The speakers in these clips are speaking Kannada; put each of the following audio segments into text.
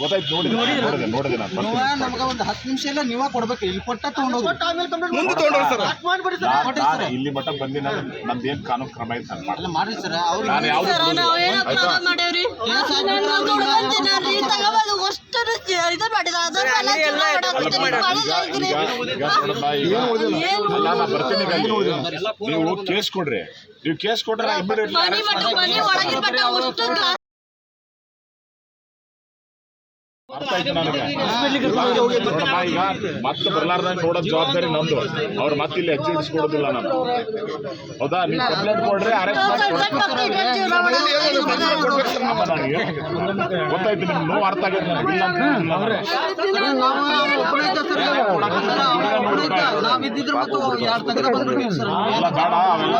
ಗೊತ್ತಾಯ್ತು ನೋಡಿದೆ ನೋಡಿದೆ ನೋಡಿದೆ ನಾನು ನೀವ ನಮ್ಗ ಒಂದು ಹತ್ತು ನಿಮಿಷ ಎಲ್ಲ ನೀವ ಕೊಡ್ಬೇಕು ಇಲ್ಲಿ ಕೊಟ್ಟ ತಗೊಂಡೋಗಿ ಮುಂದೆ ತಗೊಂಡ್ರು ಸರ್. ನಾನು ಇಲ್ಲಿ ಮಟ್ಟ ಬಂದಿ ನಾನು ನಮ್ದೇನ್ ಕಾನೂನು ಕ್ರಮ ಐತೆ ನಾನು ಮಾಡ್ರಿ ಸರ್. ಅವ್ರಿಗೆ ಏನೋ ಮಾಡೇವ್ರಿ ಇದು ಮಾಡಿದ ನಾ ಬರ್ತೀನಿ ಇಲ್ಲಿ. ನೀವು ಕೇಸ್ ಕೊಡ್ರಿ. ನೀವು ಕೇಸ್ ಕೊಟ್ರೆ ಇಮಿಡಿಯೇಟ್ಲಿ ಈಗ ಮತ್ತೆ ಬರ್ಲಾರ್ದಂಗೆ ನೋಡೋ ಜವಾಬ್ದಾರಿ ನಮ್ದು ಅವ್ರು ಮತ್ತೆ ಇಲ್ಲಿ ಹೆಜ್ಜೆ ಇಡಿಸ್ಕೊಡೋದಿಲ್ಲ ನಾನು. ಹೌದಾ? ನೀವು ಕಂಪ್ಲೇಂಟ್ ಕೊಡ್ರಿ ಅರೆಸ್ಟ್. ಗೊತ್ತಾಯ್ತು ನಿಮ್ ನೋವು ಅರ್ಥ ಆಗೈತೆ ನನಗೆ. ಇಲ್ಲ ಅಂತ ಬೇಡ ಅವೆಲ್ಲ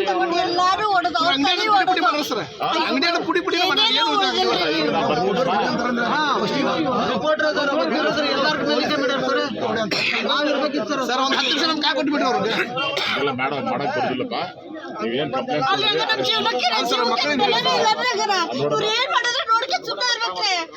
ಏನು ಮಾಡಿದ್ರು ಮುಚ್ಕೊಂಡಾರ ಬಂದು ಅಷ್ಟು ಗ್ಲಾಸ್ ಹೊಡೆದ್ರಿ. ಮುಚ್ಕೊಂಡಾರ ಬಂದು ಅಷ್ಟು ಗ್ಲಾಸ್ ಹೊಡೆದ್ರು. ಟ್ರೇ ತಗೊಂಡು ಎಲ್ಲಾರು ಹೊಡೆದು ಅವ್ರ ತಲೆ ಹೊಡೆದು. ಸರ್ ಅಂಗಡಿಯನ್ನು ಪುಡಿ ಪುಡಿ ಮಾಡಿ ಏನೇನೋ ಉಳ್ದಿಲ್ರಿ. ಈಗ ನಾ ಬರ್ತೀನಿ ಬಾ. ರಿಪೋರ್ಟರ್ ಎಲ್ಲಾರ್ಗ ಮೇಲೆ ಇದೇ ಮಾಡ್ಯಾರ ಸರ್ ನಾವ್ ಇರ್ಬೇಕಿತ್ತು ಸರ್ ಸರ್ ಒಂದು ಹತ್ತು ನಿಮಿಷ ನಮ್ಗೆ ಕಾಯಿ ಕೊಟ್ಟು ಬಿಡ್ರಿ ಅವ್ರಿಗೆ ಇದೆಲ್ಲ ಮಾಡ ಮಾಡಕ್ ಬರೋದಿಲ್ಲಪ್ಪ ನೀವೇನ್ ಕಂಪ್ಲೇಂಟ್ ಅಲ್ಲಿ ಹಂಗ ನಮ್ ಜೀವನಕ್ಕೆ ನಮ್ ಜೀವನಕ್ಕೆ ಬೆಲೆನೇ ಇಲ್ಲ ಅಂದ್ರಾಗರ. ಇವ್ರು ಏನ್ ಮಾಡಿದ್ರೆ ನೋಡ್ಕೊಂಡ್ ಸುಮ್ನೆ ಇರ್ಬೇಕ್ರಿ.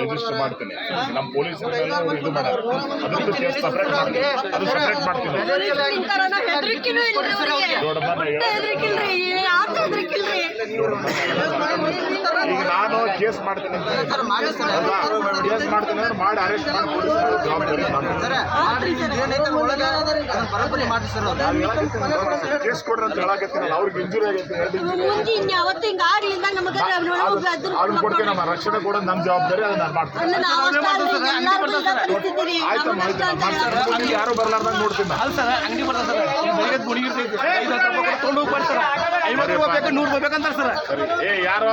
ರಿಜಿಸ್ಟರ್ ಮಾಡ್ತೀನಿ ನಮ್ಮ ಪೊಲೀಸ್ ಇದು ಕೇಸ್ ಮಾಡ್ತೀನಿ ಮಾಡ್ತೀನಿ ನಾನು ಕೇಸ್ ಮಾಡ್ತೀನಿ ಕೇಸ್ ಮಾಡ್ತೀನಿ ಮಾಡಿ ಅರೆಸ್ಟ್ ಮಾಡಿ ಜವಾಬ್ದಾರಿ ನಾನು. ಏನೈತೆ ಒಳಗ ಅದನ್ನ ಬರೋಬ್ಬರಿ ಮಾಡ್ರಿ ಸರ್ ಕೇಸ್ ಕೊಡ್ರಿ ಅಂತ ಹೇಳಕತ್ತೀನಿ ಅವ್ರಿಗೆ ಇಂಜುರಿ ಆಗೈತೆ ಹೇಳಿದ್ದೀನಿ ಮುಂದೆ ಇನ್ಯಾವತ್ತೂ ಹಿಂಗ್ ಆಗ್ಲಿಲ್ಲ ನಮಗ ನೋಡೋದು ಅದ್ರ ನಮ್ಮ ರಕ್ಷಣೆ ಕೂಡ ನಮ್ಮ ಜವಾಬ್ದಾರಿ ನಾನು ಮಾಡ್ತೀನಿ. ಮಾಡ್ತೀನಿ ಯಾರು ಬರ್ಲಾರ್ದಂಗೆ ನೋಡ್ತೀನಿ ಅಲ್ಲ ಸರ್ ಅಂಗಡಿ ಬರ್ತದೆ ಸರ್. ಈ ಗುಡಿ ಇರ್ತೈತಿ ಐದು ಹತ್ತು ರೂಪಾಯಿ ಕೊಟ್ಟು ತೊಗೊಂಡು ಹೋಗಿ ಬರ್ತಾರೆ ಐವತ್ತು ರೂಪಾಯಿ ಬೇಕು ನೂರು ರೂಪಾಯಿ ಬೇಕಂತಾರೆ ಸರ್. ಏ ಯಾರು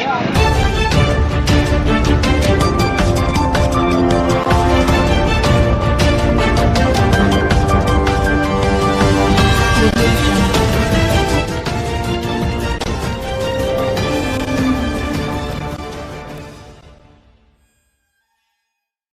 Yeah.